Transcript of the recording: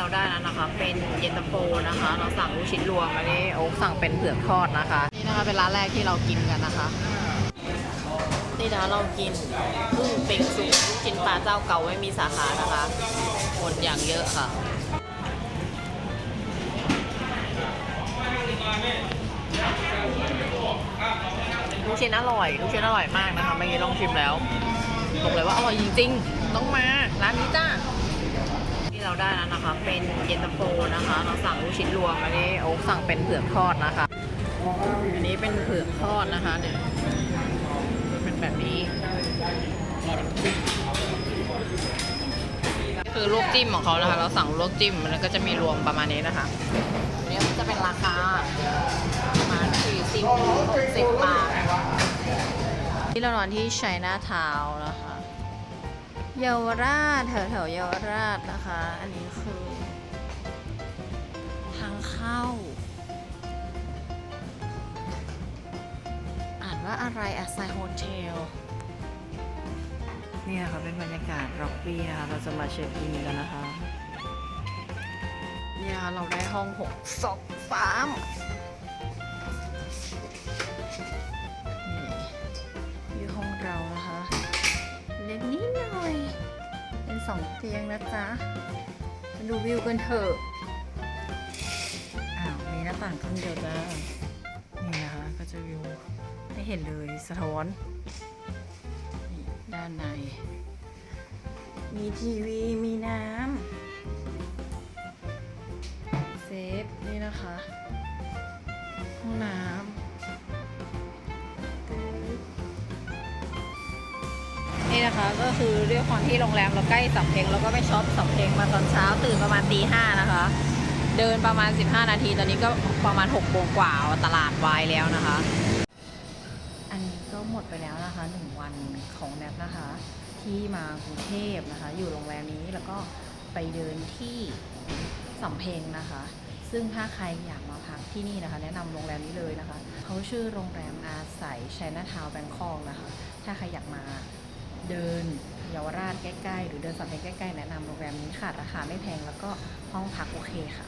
เราได้แล้วนะคะ เป็นเย็นตาโฟนะคะ เราสั่งลูกชิ้นรวมอันนี้โอ๊คสั่งเป็นเผือกทอดนะคะ นี่นะคะเป็นร้านแรกที่เรากินกันนะคะ นี่นะคะเรากินกุ้งเป็งสุกลูกชิ้นปลาเจ้าเก่าไม่มีสาขานะคะคนอย่างเยอะค่ะลูกชิ้นอร่อยลูกชิ้นอร่อยมากนะคะเมื่อกี้ลองชิมแล้วบอกเลยว่าอร่อยจริงๆต้องมาร้านนี้จ้า ที่เราได้แล้วนะคะ เป็นเย็นตาโฟนะคะ เราสั่งลูกชิ้นรวมอันนี้โอ๊สั่งเป็นเผือกทอดนะคะ อันนี้เป็นเผือกทอดนะคะเดี๋ยวเป็นแบบนี้นี่คือลวกจิ้มของเขานะคะ เราสั่งลวกจิ้มแล้วก็จะมีรวมประมาณนี้นะคะอันนี้จะเป็นราคาประมาณสี่สิบหกสิบบาทที่เรานอนที่ไชัยนาทาวน์นะคะ เยาวราชแถวแถวๆเยาวราชนะคะ อันนี้คือ ทางเข้า อ่านว่าอะไรอะไซโฮเทลนี่นะคะเป็นบรรยากาศร็อกบี้นะคะเราจะมาเช็คอินกันนะคะ เนี่ยค่ะเราได้ห้องหกสองสาม สองเตียงนะจ๊ะมาดูวิวกันเถอะอ้าวมีหน้าต่างครึ่งเดียวจ้านี่นะคะก็จะวิวให้เห็นเลยสะท้อนนี่ด้านใน มีทีวีมีน้ำเซฟนี่นะคะห้องน้ำ นี่นะคะก็คือด้วยความที่โรงแรมเราใกล้สำเพ็งเราก็ไปช็อปสำเพ็งมาตอนเช้าตื่นประมาณตีห้านะคะ เดินประมาณ 15 นาที ตอนนี้ก็ประมาณ6โมงกว่าตลาดวายแล้วนะคะ อันนี้ก็หมดไปแล้วนะคะหนึ่งวันของแนทนะคะ ที่มากรุงเทพนะคะ อยู่โรงแรมนี้แล้วก็ไปเดินที่สำเพ็งนะคะ ซึ่งถ้าใครอยากมาพักที่นี่นะคะ แนะนำโรงแรมนี้เลยนะคะเขาชื่อโรงแรมอาศัยชัยนาทาวแบงคอกนะคะ ถ้าใครอยากมา เดินเยาวราชใกล้ๆ หรือเดินสำเพ็งใกล้ๆ แนะนำโรงแรมนี้ค่ะ ราคาไม่แพงแล้วก็ห้องพักโอเคค่ะ